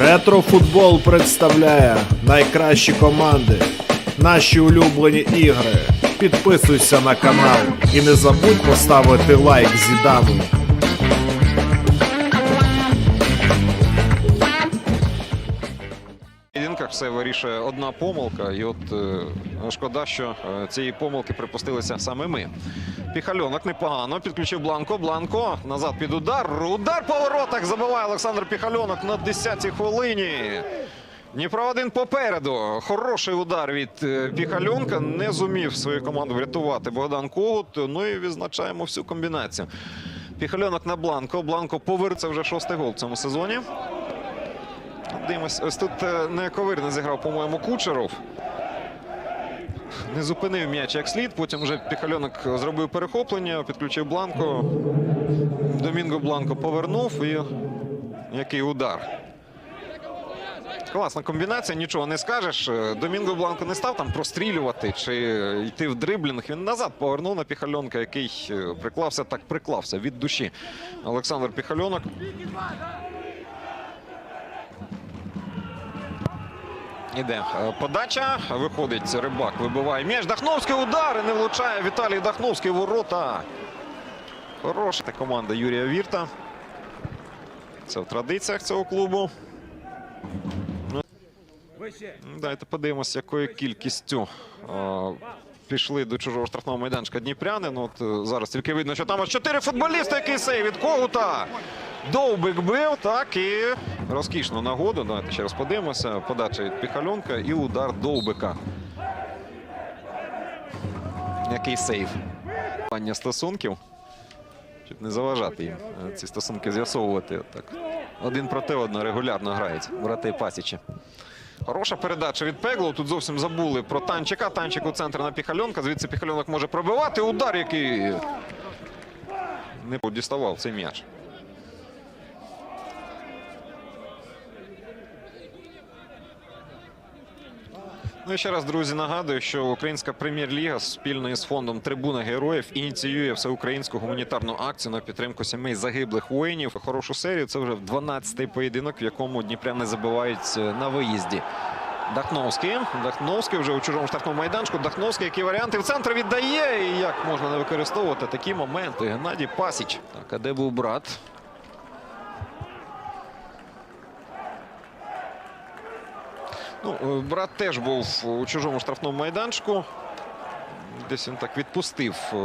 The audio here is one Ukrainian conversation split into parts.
Ретрофутбол представляє найкращі команди, наші улюблені ігри. Підписуйся на канал і не забудь поставити лайк Зідану. Все вирішує одна помилка, і от е, шкода, що е, цієї помилки припустилися саме ми. Піхальонок непогано. Підключив Бланко. Бланко назад під удар. Удар по воротах забиває Олександр Піхальонок на 10-й хвилині. Дніпро один попереду. Хороший удар від е, Піхальонка. Не зумів свою команду врятувати Богдан Когут. Ну і відзначаємо всю комбінацію. Піхальонок на Бланко. Бланко повернеться вже шостий гол в цьому сезоні. Дивимось, ось тут е, нековирно зіграв, по-моєму, Кучеров. Не зупинив м'яч як слід. Потім вже Піхальонок зробив перехоплення, підключив Бланко. Домінго Бланко повернув і який удар. Класна комбінація, нічого не скажеш. Е, Домінго Бланко не став там прострілювати чи йти в дриблінг. Він назад повернув на Піхальонка, який е, приклався так приклався від душі. Олександр Піхальонок. Іде е, подача. Виходить рибак, вибиває м'яч. Дахновський удар і не влучає Віталій Дахновський ворота. Хороша команда Юрія Вірта. Це в традиціях цього клубу. Ну, Давайте подивимося, якою кількістю е, пішли до чужого штрафного майданчика Дніпряни. Ну, от е, зараз тільки видно, що там аж чотири футболісти, який сей від Когута. Довбик бив, так і розкішну нагоду. Давайте ще раз подивимося. Подача від Піхальонка і удар Довбика. Який сейф. Питання стосунків. Щоб не заважати їм е, ці стосунки з'ясовувати. Один проти одного регулярно грають. Брати Пасічі. Хороша передача від Пегло. Тут зовсім забули про танчика. Танчик у центр на Піхальонка. Звідси Піхальонок може пробивати. Удар, який не діставав цей м'яч. Ну і ще раз, друзі, нагадую, що Українська прем'єр-ліга спільно із фондом Трибуна Героїв ініціює всеукраїнську гуманітарну акцію на підтримку сімей загиблих воїнів. Хорошу серію. Це вже 12-й поєдинок, в якому дніпряни забивають е, на виїзді. Дахновський. Дахновський вже у чужому штрафному майданчику. Дахновський, які варіанти в центр віддає. І як можна не використовувати такі моменти? Геннадій Пасіч. Так, а де був брат? Ну, е, брат теж був у чужому штрафному майданчику. Десь він так відпустив е,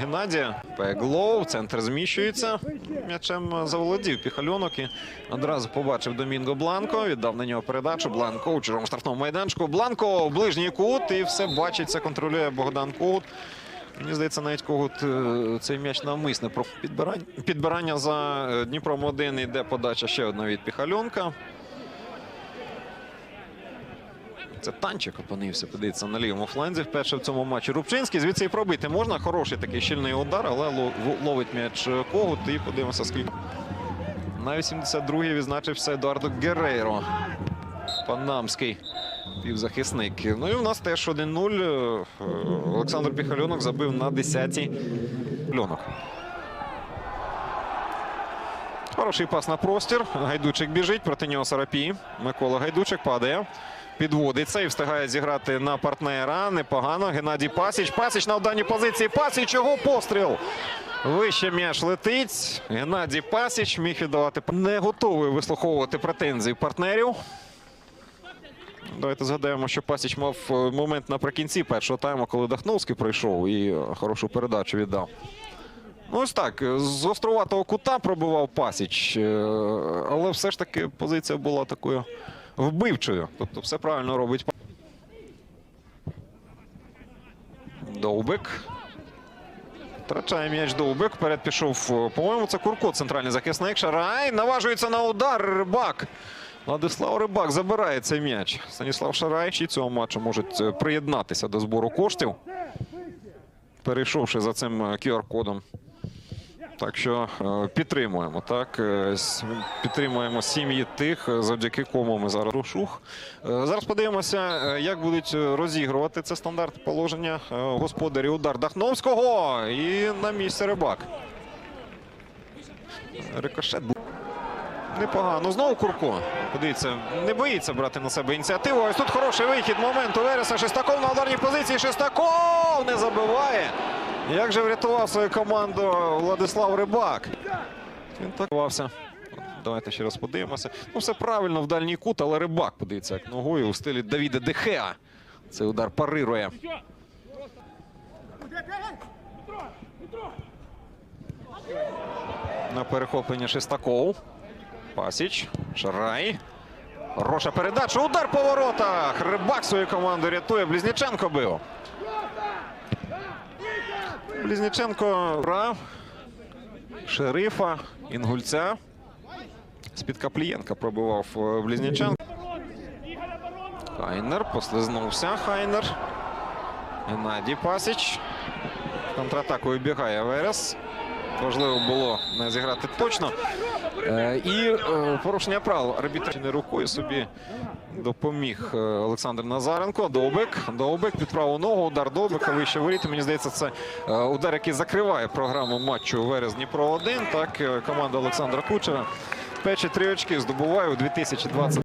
Геннадія. Пеглоу, центр зміщується. М'ячем заволодів Піхальонок і одразу побачив Домінго Бланко. Віддав на нього передачу. Бланко у чужому штрафному майданчику. Бланко ближній кут і все бачить, все контролює Богдан Когут. Мені здається, навіть Когут е, цей м'яч навмисне про підбирання. Підбирання за Дніпром 1 йде подача ще одна від Піхальонка. Це танчик опинився, подивіться на лівому фланзі. Вперше в цьому матчі Рубчинський. Звідси і пробити можна. Хороший такий щільний удар, але ловить м'яч Когут. І подивимося, скільки. На 82-й відзначився Едуардо Герейро. Панамський півзахисник. Ну і в нас теж 1-0. Е, Олександр Піхальонок забив на 10-й. Льонок. Хороший пас на простір. Гайдучик біжить, проти нього Сарапі. Микола Гайдучик падає. Підводиться і встигає зіграти на партнера. Непогано. Геннадій Пасіч. Пасіч на вданій позиції. Пасіч його постріл. Вище м'яч летить. Геннадій Пасіч міг віддавати. Не готовий вислуховувати претензії партнерів. Давайте згадаємо, що Пасіч мав е, момент наприкінці першого тайму, коли Дахновський пройшов і е, хорошу передачу віддав. Ну, ось так. З оструватого кута пробивав Пасіч, е, але все ж таки позиція була такою вбивчою. Тобто все правильно робить. Довбик. Втрачає м'яч Довбик. Вперед пішов, е, по-моєму, це Курко, центральний захисник. Шарай. Наважується на удар. Рибак. Владислав Рибак забирає цей м'яч. Станіслав Шарай і цього матчу можуть е, приєднатися до збору коштів, перейшовши за цим е, QR-кодом. Так що е, підтримуємо. Так Е, підтримуємо сім'ї тих, е, завдяки кому ми зараз рушух. Зараз подивимося, як будуть розігрувати це стандарт положення господарі удар Дахновського і на місці рибак. Рикошет був. Непогано. Знову Курко. Подивіться, не боїться брати на себе ініціативу. Ось тут хороший вихід. Момент у Вереса. Шестаков на ударній позиції. Шестаков не забиває. Як же врятував свою команду Владислав Рибак. Він так вався. Давайте ще раз подивимося. Ну, все правильно в дальній кут, але Рибак подивіться, як ногою у стилі Давіда Дехеа. Цей удар парирує. На перехоплення Шестаков. Пасіч. Шарай. Хороша передача. Удар по воротах. Рибак свою команду рятує. Близніченко бив. Близніченко брав Шерифа. Інгульця. З-під Каплієнка пробивав е, Близніченко. Хайнер. Послизнувся. Хайнер. Геннадій Пасіч. Контратакою бігає Верес. Важливо було зіграти точно. Е, І е, порушення правил арбітричною рукою собі допоміг е, Олександр Назаренко. Довбик. Довбик під праву ногу. Удар Довбика вище воріт. Мені здається, це е, удар, який закриває програму матчу Верес Дніпро 1 Так, е, команда Олександра Кучера. Печі три очки здобуває у 2020